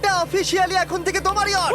এটা অফিসিয়ালি এখন থেকে তোমার ইয়ট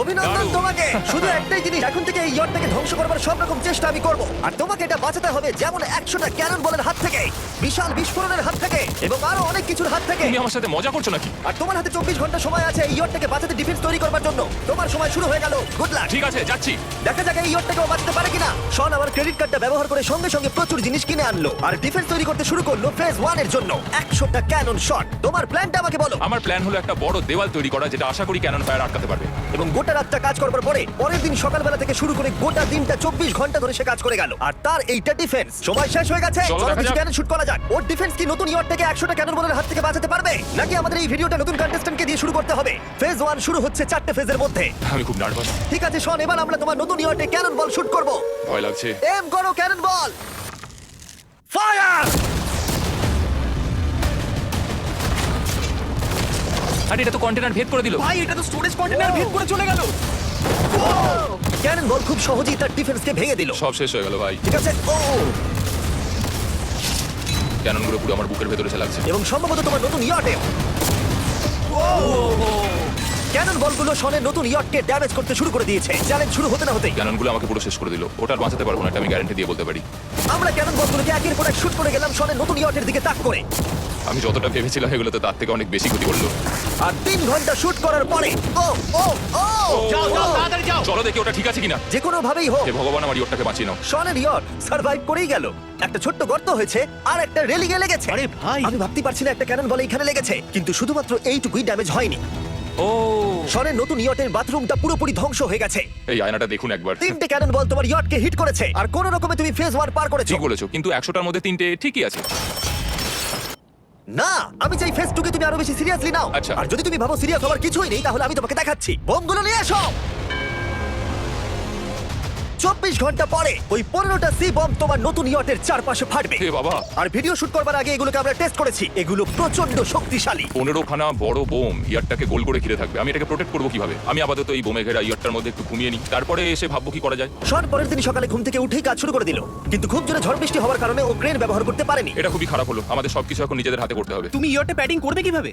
অভিনন্দন দারুণ। তোমাকে। শুধু একটাই জিনিস এখন থেকে এই ইয়টটাকে ধ্বংস করবার সব রকম চেষ্টা আমি করব। আর তোমাকে এটা বাঁচাতে হবে যেমন একশোটা ক্যানন বলের হাত থেকে বিশাল বিস্ফোরণের হাত থেকে এবং আরও অনেক কিছুর হাত থেকে। তুমি আমার সাথে মজা করছ নাকি? আর তোমার হাতে চব্বিশ ঘণ্টা সময় আছে এই ইয়টটাকে বাঁচাতে ডিফেন্স তৈরি করবার জন্য। তোমার সময় শুরু হয়ে গেল। গুড লাক ঠিক আছে যাচ্ছি। দেখা যাক এই ইয়টটাকেও বাঁচাতে পারে কিনা। শন আমার ক্রেডিট কার্ডটা ব্যবহার করে সঙ্গে সঙ্গে প্রচুর জিনিস কিনে আনলো। আর ডিফেন্স তৈরি করতে শুরু করল ফেজ ওয়ানের জন্য। একশোটা ক্যানন শট তোমার প্ল্যানটা আমাকে বলো। আমার প্ল্যান হলো একটা বড় দেওয়াল তৈরি করা যেটা আশা করি ক্যানন ফায়ার আটকাতে পারবে। এবং গোটা রাতটা কাজ করবার পরে পরের দিন সকালবেলা থেকে শুরু করে গোটা দিনটা চব্বিশ ঘণ্টা ধরে সে কাজ করে গেল। আর তার এইটা ডিফেন্স সময় শেষ হয়ে গেছে। চলো চলো দেখা যাক। ক্যানন শুট করা যাক। ওর ডিফেন্স কি নতুন ইয়র থেকে একশোটা ক্যানন বলের হাত থেকে বাঁচাতে পারবে? নাকি আমাদের এই ভিডিওটা নতুন কন্টেস্ট্যান্টকে দিয়ে শুরু করতে হবে? ফেজ ওয়ান শুরু হচ্ছে চারটে ফেজের মধ্যে। আমি খুব নার্ভাস ঠিক আছে শোন এবার আমরা তোমার নতুন ইয়র্টে ক্যানন বল শুট করব। ভয় লাগছে। এম করো ক্যানন বল ফায়ার আরে এটা তো কন্টেনার ভেদ করে দিল। ভাই এটা তো স্টোরেজ কন্টেনার ভেদ করে চলে গেল। ক্যানন বল খুব সহজেই তার ডিফেন্সকে ভেঙে দিল। সব শেষ হয়ে গেল ভাই। ঠিক আছে ও। ক্যাননগুলো পুরো আমার বুকের ভেতরে চালাচ্ছে। লাগছে এবং সম্ভবত তোমার নতুন ইয়র্টে ক্যানন বলগুলো শনের নতুন ইয়র্টকে ড্যামেজ করতে শুরু করে দিয়েছে। চ্যালেঞ্জ শুরু হতে না হতেই। ক্যাননগুলো আমাকে পুরো শেষ করে দিল। ওটা আর বাঁচাতে পারব না এটা আমি গ্যারান্টি দিয়ে বলতে পারি। আমরা ক্যানন বলগুলোকে একের পর এক শুট করে গেলাম শনের নতুন ইয়র্টের দিকে তাক করে। আমি যতটা ভেবেছিলাম এগুলো তো তার থেকে অনেক বেশি ক্ষতি করল। আর তিন ঘণ্টা শুট করার পরে ও ও ও! যাও যাও তাড়াতাড়ি যাও! চলো দেখি ওটা ঠিক আছে কিনা। যে কোনো ভাবেই হোক। হে ভগবান আমার ইয়রটাকে বাঁচিয়ে নাও। শনের ইয়র্ট সার্ভাইভ করেই গেল। একটা ছোট্ট গর্ত হয়েছে আর একটা রেলিং এ লেগেছে। আরে ভাই। আমি ভাবতে পারছি না একটা ক্যানন বলে এখানে লেগেছে কিন্তু শুধুমাত্র এইটুকুই ড্যামেজ হয়নি। ও। শনের নতুন ইয়টের বাথরুমটা পুরোপুরি ধ্বংস হয়ে গেছে। এই আয়নাটা দেখুন একবার। তিনটে ক্যানন বল তোমার ইয়টকে হিট করেছে। আর কোন রকমে তুমি ফেজ ওয়ান পার করেছ। ঠিক বলেছ কিন্তু একশোটার মধ্যে তিনটে ঠিকই আছে। না আমি চাই ফেজ টুকে তুমি আরও বেশি সিরিয়াসলি নাও। আচ্ছা। আর যদি তুমি ভাবো সিরিয়াস হওয়ার কিছুই নেই তাহলে আমি তোমাকে দেখাচ্ছি। বোমগুলো নিয়ে এসো! চব্বিশ ঘণ্টা পরে ওই পনেরোটা সি বম তোমার নতুন ইয়টের চারপাশে ফাটবে। হে বাবা। আর ভিডিও শুট করবার আগে এগুলোকে আমরা টেস্ট করেছি। এগুলো প্রচণ্ড শক্তিশালী। পনেরো খানা বড় বোম ইয়ারটাকে গোল করে ঘিরে থাকবে। আমি এটাকে প্রোটেক্ট করব কীভাবে? আমি আপাতত এই বোমে ঘেরা ইয়ারটার মধ্যে একটু ঘুমিয়ে নিই। তারপরে এসে ভাববো কি করা যায়। শন পরের দিন সকালে ঘুম থেকে উঠেই কাজ শুরু করে দিল। কিন্তু খুব জোরে ঝড় বৃষ্টি হওয়ার কারণে ও ক্রেন ব্যবহার করতে পারেনি। এটা খুবই খারাপ হলো। আমাদের সবকিছু এখন নিজেদের হাতে করতে হবে। তুমি ইয়রটা প্যাডিং করবে কীভাবে?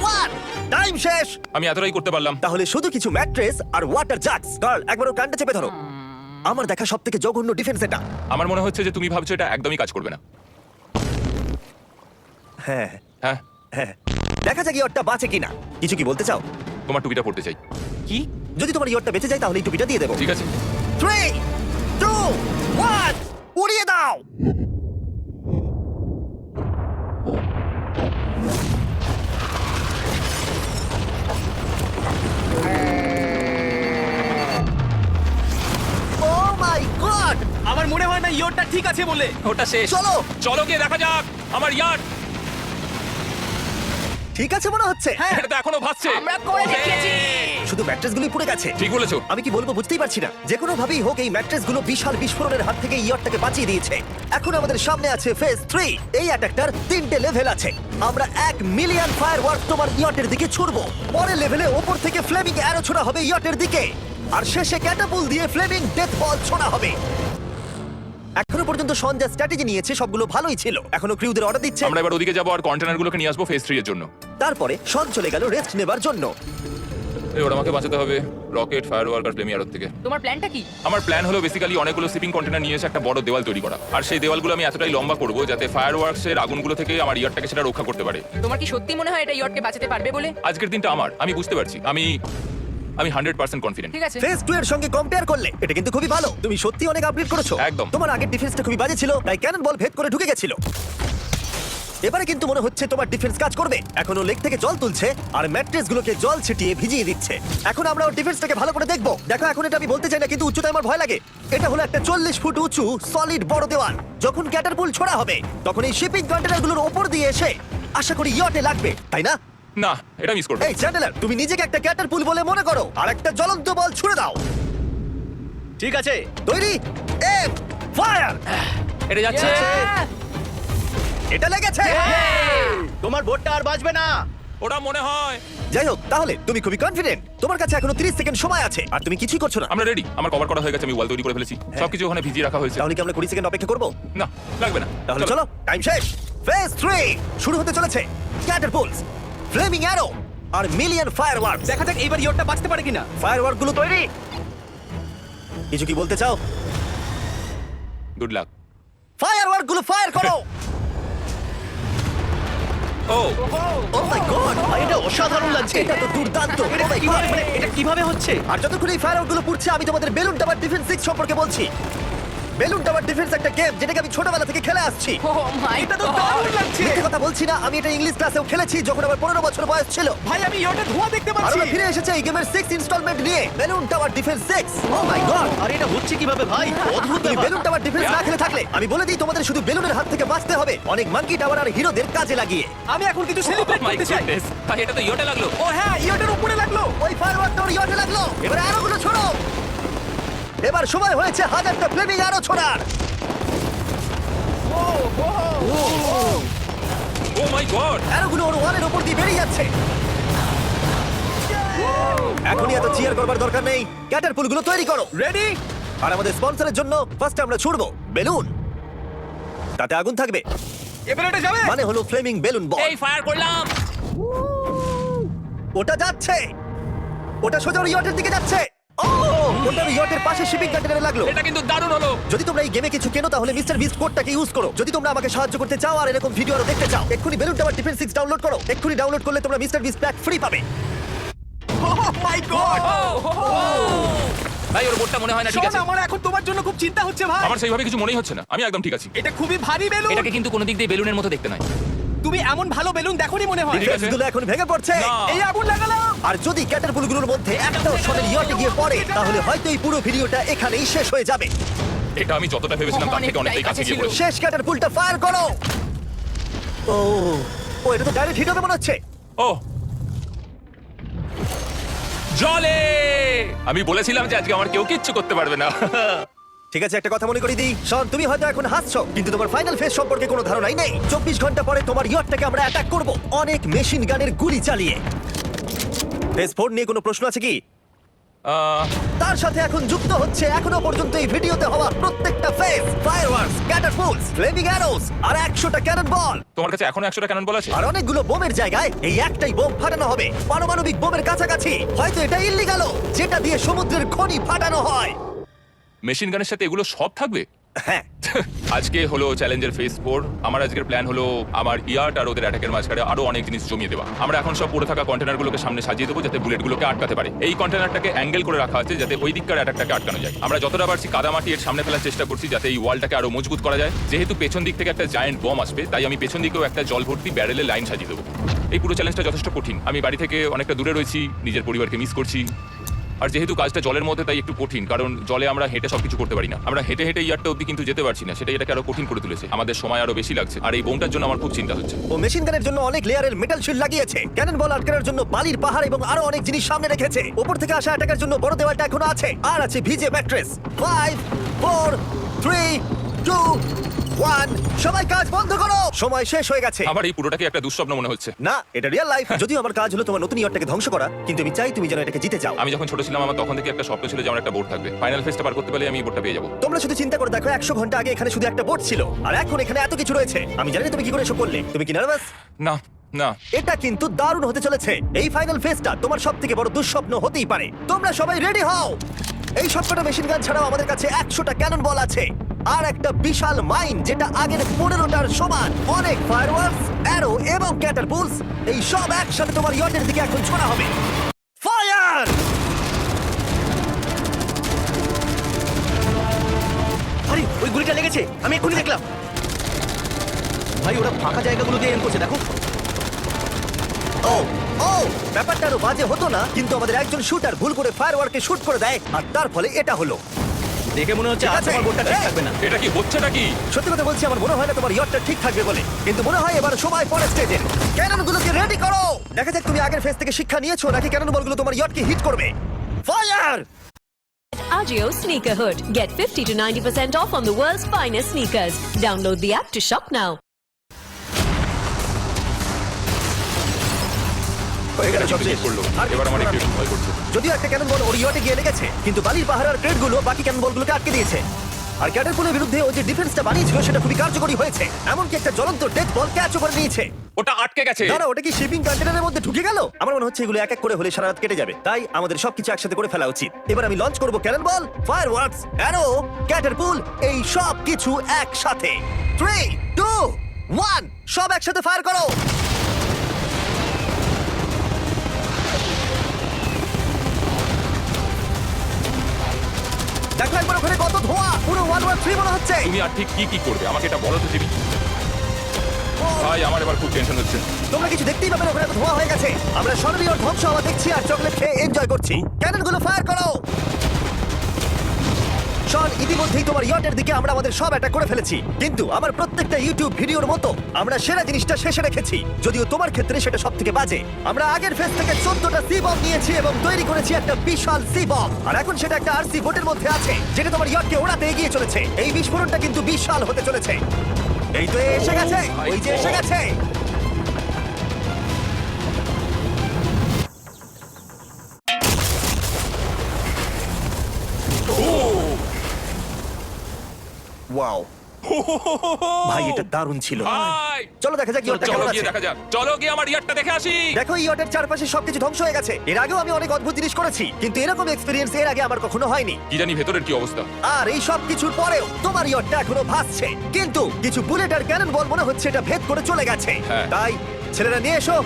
ওয়ান টাইম শেষ! আমি এতটাই করতে পারলাম। তাহলে শুধু কিছু ম্যাট্রেস আর ওয়াটার জাগস গার্ল একবার ওর কানটা চেপে ধরো। আমার দেখা সব থেকে জঘন্য ডিফেন্স এটা। আমার মনে হচ্ছে যে তুমি ভাবছ এটা একদমই কাজ করবে না। হ্যাঁ। হ্যাঁ? হ্যাঁ। দেখা যাক ইয়রটা বাঁচে কিনা। কিছু কি বলতে চাও? তোমার টুপিটা পড়তে চাই। কি? যদি তোমার ইয়রটা বেঁচে যায় তাহলে এই টুপিটা দিয়ে দেবো। ঠিক আছে। থ্রি টু ওয়ান উড়িয়ে দাও! হয় ইয়রটা ঠিক আছে বলে। ওটা শেষ। চলো। চলো গিয়ে দেখা যাক আমার ইয়ার। ঠিক আছে মনে হচ্ছে। হ্যাঁ। এটা তো এখনও ভাসছে। আমরা করে দেখিয়েছি। শুধু ম্যাট্রেসগুলোই পুড়ে গেছে। ঠিক বলেছ। আমি কি বলব বুঝতেই পারছি না। যে কোনো ভাবেই হোক এই ম্যাট্রেসগুলো বিশাল বিস্ফোরণের হাত থেকে ইয়রটাকে বাঁচিয়ে দিয়েছে। এখন আমাদের সামনে আছে ফেজ থ্রি এই অ্যাটাকটার তিনটে লেভেল আছে। আমরা এক মিলিয়ন ফায়ার ওয়ার্ক তোমার ইয়টের দিকে ছুড়বো। পরের লেভেলে ওপর থেকে ফ্লেমিং অ্যারো ছোড়া হবে ইয়টের দিকে। আর শেষে ক্যাটাপুল দিয়ে ফ্লেমিং ডেথ বল ছোড়া হবে। পর্যন্ত সন যা স্ট্র্যাটেজি নিয়েছে সবগুলো ভালোই ছিল। এখনও ক্রিউদের অর্ডার দিচ্ছে। আমরা এবার ওদিকে যাব আর কন্টেনারগুলোকে নিয়ে আসব ফেস থ্রি এর জন্য। তারপরে সন চলে গেল রেস্ট নেবার জন্য। এবার আমাকে বাঁচাতে হবে। রকেট ফায়ার ওয়ার্ক আর প্লেমিয়ার থেকে তোমার প্ল্যানটা কি? আমার প্ল্যান হলো বেসিক্যালি অনেকগুলো শিপিং কন্টেনার নিয়ে এসে একটা বড় দেওয়াল তৈরি করা। আর সেই দেওয়ালগুলো আমি এতটাই লম্বা করব যাতে ফায়ার ওয়ার্কসের আগুনগুলো থেকে আমার ইয়ারটাকে সেটা রক্ষা করতে পারে। তোমার কি সত্যি মনে হয় এটা ইয়টকে বাঁচাতে পারবে বলে? আজকের দিনটা আমার আমি বুঝতে পারছি। আমি আমি হান্ড্রেড পার্সেন্ট কনফিডেন্ট ঠিক আছে। ফেজ টু এর সঙ্গে কম্পেয়ার করলে এটা কিন্তু খুবই ভালো। তুমি সত্যি অনেক আপগ্রেড করেছ। একদম। তোমার আগের ডিফেন্সটা খুবই বাজে ছিল তাই ক্যানন বল ভেদ করে ঢুকে গেছিল। এবারে কিন্তু মনে হচ্ছে তোমার ডিফেন্স কাজ করবে। এখনও লেক থেকে জল তুলছে আর ম্যাট্রেস গুলোকে জল ছিটিয়ে ভিজিয়ে দিচ্ছে। এখন আমরা ওর ডিফেন্সটাকে ভালো করে দেখব। দেখো এখন এটা আমি বলতে চাই না কিন্তু উচ্চতায় আমার ভয় লাগে। এটা হলো একটা চল্লিশ ফুট উঁচু সলিড বড় দেওয়াল। যখন ক্যাটারপুল ছোড়া হবে তখন এই শিপিং কন্টেনারগুলোর ওপর দিয়ে এসে আশা করি ইয়টে লাগবে তাই না? না এটা মিস করবে এই চ্যান্ডেলার তুমি নিজেকে একটা ক্যাটারপুল বলে মনে করো আর একটা জ্বলন্ত বল ছুড়ে দাও। ঠিক আছে তৈরি এম ফায়ার এটা যাচ্ছে। এটা লেগেছে। তোমার বোটটা আর বাঁচবে না। ওটা মনে হয়। যাই হোক তাহলে তুমি খুবই কনফিডেন্ট তোমার কাছে এখনও 30 সেকেন্ড সময় আছে আর তুমি কিছুই করছ না। আমরা রেডি আমার কভার করা হয়ে গেছে আমি ওয়াল তৈরি করে ফেলেছি। সবকিছু ওখানে ভিজিয়ে রাখা হয়েছে। তাহলে কি আমরা 20 সেকেন্ড অপেক্ষা করব? না লাগবে না। তাহলে চলো। টাইম শেষ। ফেজ 3 শুরু হতে চলেছে। ক্যাটারপুলস ফ্লেমিং অ্যারো আর মিলিয়ন ফায়ারওয়ার্কস দেখা যাক এইবার ইয়রটা বাঁচতে পারে কিনা। ফায়ারওয়ার্কগুলো তৈরি। কিছু কি বলতে চাও? গুড লাক ফায়ারওয়ার্কগুলো ফায়ার করো। ও। ও মাই গড ভাই এটা অসাধারণ লাগছে। এটা তো দুর্দান্ত। Oh এটা কীভাবে God! মানে এটা কীভাবে হচ্ছে? আর যতক্ষণ এই ফায়ারগুলো পুড়ছে আমি তোমাদের বেলুন টাওয়ার ডিফেন্স সিক্স সম্পর্কে বলছি। বেলুন টাওয়ার ডিফেন্স একটা গেম যেটাকে আমি ছোটবেলা থেকে খেলে আসছি। ও মাই এটা তো দারুণ লাগছে! মিথ্যে কথা বলছি না আমি এটা ইংলিশ ক্লাসেও খেলেছি যখন আমার পনেরো বছর বয়স ছিল। ভাই আমি ধোঁয়া দেখতে আর পাচ্ছি! আমরা ফিরে এসেছে এই গেমের সিক্স ইনস্টলমেন্ট নিয়ে balloon tower defence six oh my God আর এটা হচ্ছে কীভাবে ভাই? অদ্ভুত তুমি ব্যাপার। বেলুন টাওয়ার ডিফেন্স না খেলে থাকলে আমি বলে দিই তোমাদের শুধু বেলুনের হাত থেকে বাঁচতে হবে। অনেক মাঙ্কি টাওয়ার আর হিরোদের কাজে লাগিয়ে। আমি এখন কিছু সেলিব্রেট মাই করতে চাই। গুডনেস ভাই এটা তো ইয়োটা লাগল। ও হ্যাঁ ইয়রটার উপরে লাগল। ওই ফায়ারওয়ার্কটা ওর ইয়টে লাগল। এবার আরও গুলো ছোড়ো। এবার সময় হয়েছে হাজারটা ফ্লেমিং আরও ছোড়ার। ও মাই গড। অ্যারোগুলো ওর ওয়ালের উপর দিয়ে বেরিয়ে যাচ্ছে। এখনই এত চিয়ার করবার দরকার নেই। ক্যাটারপুলগুলো তৈরি করো। রেডি আর আমাদের স্পন্সরের জন্য ফার্স্ট আমরা ছুড়বো। বেলুন। তাতে আগুন থাকবে। এবার এটা যাবে মানে হলো ফ্লেমিং বেলুন বল এই ফায়ার করলাম। ওটা যাচ্ছে। ওটা সোজা ওর ইয়টের দিকে যাচ্ছে। ওটা ইয়টের পাশে শিপিং কন্টেনারে লাগল? এটা কিন্তু দারুণ হলো। যদি তোমরা এই গেমে কিছু কেনো তাহলে মিস্টার বিস্ট কোডটাকে ইউজ করো। যদি তোমরা আমাকে সাহায্য করতে চাও আর এরকম ভিডিও আরও দেখতে চাও এক্ষুনি balloon tower defence six download করো। এক্ষুনি ডাউনলোড করলে তোমরা মিস্টার বিস্ট প্যাক ফ্রি পাবে। মাই গড ভাই ওর বোটটা মনে হয় না ঠিক আছে। আমার এখন তোমার জন্য খুব চিন্তা হচ্ছে ভাই। আমার সেইভাবে কিছু মনেই হচ্ছে না। আমি একদম ঠিক আছি। এটা খুবই ভারী বেলুন এটাকে কিন্তু কোনো দিক দিয়ে বেলুনের মতো দেখতে নয়। তুমি এমন ভালো বেলুন দেখোনি মনে হয়। ঠিক আছে। এখন ভেঙে পড়ছে। না। এই আগুন লাগালাম। আর যদি ক্যাটারপুলগুলোর মধ্যে একটাও শনের ইয়টে গিয়ে পড়ে তাহলে হয়তো এই পুরো ভিডিওটা এখানেই শেষ হয়ে যাবে। এটা আমি যতটা ভেবেছিলাম তার থেকে অনেকটাই কাছে গিয়ে পড়েছে। শেষ ক্যাটারপুলটা ফায়ার করো। ও ও এটা তো ডাইরেক্ট হিট হবে মনে হচ্ছে। ও। জলে! আমি বলেছিলাম যে আজকে আমার কেউ কিচ্ছু করতে পারবে না। ঠিক আছে একটা কথা মনে করি দিই। শন তুমি হয়তো এখন হাসছো কিন্তু তোমার ফাইনাল ফেজ সম্পর্কে কোনো ধারণাই নেই। চব্বিশ ঘণ্টা পরে তোমার ইয়টটাকে আমরা অ্যাটাক করব অনেক মেশিন গানের গুলি চালিয়ে। ফেজ ফোর নিয়ে কোনো প্রশ্ন আছে কি? তার সাথে এখন যুক্ত হচ্ছে এখনও পর্যন্ত এই ভিডিওতে হওয়া প্রত্যেকটা phase fireworks catapults flaming arrows আর একশোটা ক্যানন বল তোমার কাছে এখনও একশোটা ক্যানন বল আছে? আর অনেকগুলো বোমের জায়গায় এই একটাই বোম ফাটানো হবে। পারমাণবিক বোমের কাছাকাছি। হয়তো এটা ইল্লিগাল যেটা দিয়ে সমুদ্রের খনি ফাটানো হয়। মেশিন গানের সাথে এগুলো সব থাকবে? হ্যাঁ। আজকে হলো চ্যালেঞ্জের ফেস ফোর আমার আজকের প্ল্যান হলো আমার ইয়ার্ট আর ওদের অ্যাটাকের মাঝখানে আরও অনেক জিনিস জমিয়ে দেওয়া। আমরা এখন সব পড়ে থাকা কন্টেনারগুলোকে সামনে সাজিয়ে দেবো যাতে বুলেটগুলোকে আটকাতে পারে। এই কন্টেনারটাকে অ্যাঙ্গেল করে রাখা আছে যাতে ওই দিককার অ্যাটাকটাকে আটকানো যায়। আমরা যতটা পারছি কাদামাটি এর সামনে ফেলার চেষ্টা করছি যাতে এই ওয়ালটাকে আরও মজবুত করা যায়। যেহেতু পেছন দিক থেকে একটা জায়েন্ট বম আসবে তাই আমি পেছন দিকেও একটা জল ভর্তি ব্যারেলের লাইন সাজিয়ে দেবো। এই পুরো চ্যালেঞ্জটা যথেষ্ট কঠিন। আমি বাড়ি থেকে অনেকটা দূরে রয়েছি নিজের পরিবারকে মিস করছি। আর যেহেতু কাজটা জলের মধ্যে, তাই একটু কঠিন, কারণ জলে আমরা হেঁটে সবকিছু করতে পারি না। আমরা হেঁটে হেঁটে ইয়ারটা অব্দি কিন্তু যেতে পারছি না সেটা এটাকে আরও কঠিন করে তুলেছে। আমাদের সময় আরও বেশি লাগছে, আর এই বোমটার জন্য আমার খুব চিন্তা হচ্ছে। ও মেশিন গানের জন্য অনেক লেয়ারের মেটাল শিল্ড লাগিয়েছে। ক্যানন বল আটকানোর জন্য বালির পাহাড় এবং আরও অনেক জিনিস সামনে রেখেছে। উপর থেকে আসা অ্যাটাকের জন্য বড় দেওয়ালটা এখনও আছে। আর আছে ভিজে mattress five four three two one সবাই কাজ বন্ধ করো। সময় শেষ হয়ে গেছে। আমার এই পুরোটাকে একটা দুঃস্বপ্ন মনে হচ্ছে। না এটা রিয়েল লাইফ যদিও আমার কাজ হলো তোমার নতুন ইয়ারটাকে ধ্বংস করা কিন্তু আমি চাই তুমি যেন এটাকে জিতে যাও। আমি যখন ছোট ছিলাম আমার তখন থেকে একটা স্বপ্ন ছিল যে আমার একটা বোর্ড থাকবে। ফাইনাল ফেসটা পার করতে পারলে আমি বোর্ডটা পেয়ে যাব। তোমরা শুধু চিন্তা করে দেখো একশো ঘণ্টা আগে এখানে শুধু একটা বোট ছিল। আর এখন এখানে এত কিছু রয়েছে। আমি জানি না তুমি কি করে এসব করলে। তুমি কি নার্ভাস না না। এটা কিন্তু দারুণ হতে চলেছে। এই ফাইনাল ফেজটা তোমার সব থেকে বড় দুঃস্বপ্ন হতেই পারে। তোমরা সবাই রেডি হও! এই সবকটা মেশিন গান ছাড়াও আমাদের কাছে একশোটা ক্যানন বল আছে। আর একটা বিশাল মাইন যেটা আগের পনেরোটার সমান অনেক ফায়ারওয়ার্কস অ্যারো এবং ক্যাটারপুলস এই সব একসাথে তোমার ইয়টের দিকে এখন ছোড়া হবে। ফায়ার আরে, ওই গুলিটা লেগেছে, আমি এক্ষুনি দেখলাম। ভাই, ওরা ফাঁকা জায়গাগুলো দিয়ে এম করছে, দেখো। ও ও, ব্যাপারটা আরও বাজে হতো না, কিন্তু আমাদের একজন শুটার ভুল করে ফায়ারওয়ার্কে শুট করে দেয়, আর তার ফলে এটা হলো। দেখে মনে হচ্ছে ঠিক আর আছে। তোমার বোটটা ঠিক থাকবে না এটা কি হচ্ছেটা কি সত্যি কথা বলছি আমার মনে হয় না তোমার ইয়টটা ঠিক থাকবে বলে কিন্তু মনে হয় এবার সময় পরে স্টেজে ক্যানন গুলোকে রেডি করো দেখা যাক তুমি আগের ফেস থেকে শিক্ষা নিয়েছো নাকি ক্যানন বলগুলো তোমার ইয়টকে হিট করবে fire Agio Sneaker Hood. Get 50 to 90% off on the world's finest sneakers. Download the app to shop now. হয়ে গেল সব কিন্তু শেষ। করল আর এবার আমার একটু। ভয় করছে যদিও একটা ক্যানন বল ওর ইয়টে গিয়ে লেগেছে কিন্তু বালির পাহাড়েরগুলো বাকি ক্যানন বলগুলোকে আটকে দিয়েছে। আর ক্যাটারপুলের বিরুদ্ধে ও যে ডিফেন্সটা বানিয়েছিল সেটা খুবই কার্যকরী হয়েছে। এমনকি একটা জ্বলন্ত ডেথ বল ক্যাচ করে নিয়েছে। ওটা আটকে গেছে। দাঁড়া ওটা কি শিপিং কন্টেনারের মধ্যে ঢুকে গেল? আমার মনে হচ্ছে এগুলো এক এক করে হলে সারা রাত কেটে যাবে। তাই আমাদের সবকিছু একসাথে করে ফেলা উচিত। এবার আমি লঞ্চ করব cannon ball fireworks arrow catapult এই সব কিছু একসাথে। থ্রি টু ওয়ান সব একসাথে ফায়ার করো। ওয়ান ওয়ান থ্রি মনে হচ্ছে। তুমি আর ঠিক কি কি করবে? আমাকে এটা বলো তো জিমি। ভাই আমার এবার খুব টেনশন হচ্ছে। তোমরা কিছু দেখতেই পাবে না ওখানে এত ধোঁয়া হয়ে গেছে। আমরা স্বর্ণীয় ধ্বংস হওয়া দেখছি আর চকলেট খেয়ে এনজয় করছি। ক্যাননগুলো ফায়ার শন, ইতিমধ্যেই তোমার ইয়টের দিকে আমরা আমাদের সব অ্যাটাক করে ফেলেছি। কিন্তু আমার প্রত্যেকটা ইউটিউব ভিডিওর মতো আমরা সেরা জিনিসটা শেষে রেখেছি। যদিও তোমার ক্ষেত্রে সেটা সব থেকে বাজে। আমরা আগের ফেজ থেকে চোদ্দটা সি বম নিয়েছি এবং তৈরি করেছি একটা বিশাল সি বম আর এখন সেটা একটা আরসি বোটের মধ্যে আছে, যেটা তোমার ইয়টকে ওড়াতে এগিয়ে চলেছে। এই বিস্ফোরণটা কিন্তু বিশাল হতে চলেছে। এই তো এসে গেছে, ওই যে এসে গেছে। ওয়াও ভাই এটা দারুণ ছিল। ভাই। চলো দেখা যাক ইয়টটা চলো কেমন গিয়ে আছে। দেখা যাক। চলো গিয়ে আমার ইয়ারটা দেখে আসি। দেখো এই ইয়টের চারপাশে সবকিছু ধ্বংস হয়ে গেছে। এর আগেও আমি অনেক অদ্ভুত জিনিস করেছি কিন্তু এরকম এক্সপেরিয়েন্স এর আগে আমার কখনো হয়নি। কি জানি ভেতরের কি অবস্থা। আর এই সব কিছুর পরেও তোমার ইয়টটা এখনও ভাসছে। কিন্তু কিছু বুলেট আর ক্যানন বল মনে হচ্ছে এটা ভেদ করে চলে গেছে। হ্যাঁ। তাই ছেলেরা নিয়ে এসো।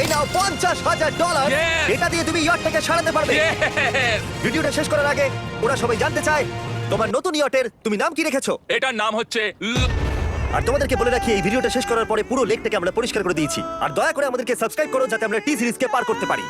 এই নাও পঞ্চাশ হাজার ডলার Yes! এটা দিয়ে তুমি ইয়টটাকে সারাতে পারবে। Yes! ভিডিওটা শেষ করার আগে ওরা সবাই জানতে চায় তোমার নতুন ইয়টের তুমি নাম কি রেখেছো? এটার নাম হচ্ছে ল- আর তোমাদেরকে বলে রাখি এই ভিডিওটা শেষ করার পরে পুরো লেকটাকে আমরা পরিষ্কার করে দিয়েছি। আর দয়া করে আমাদেরকে সাবস্ক্রাইব করো যাতে আমরা টি সিরিজকে পার করতে পারি।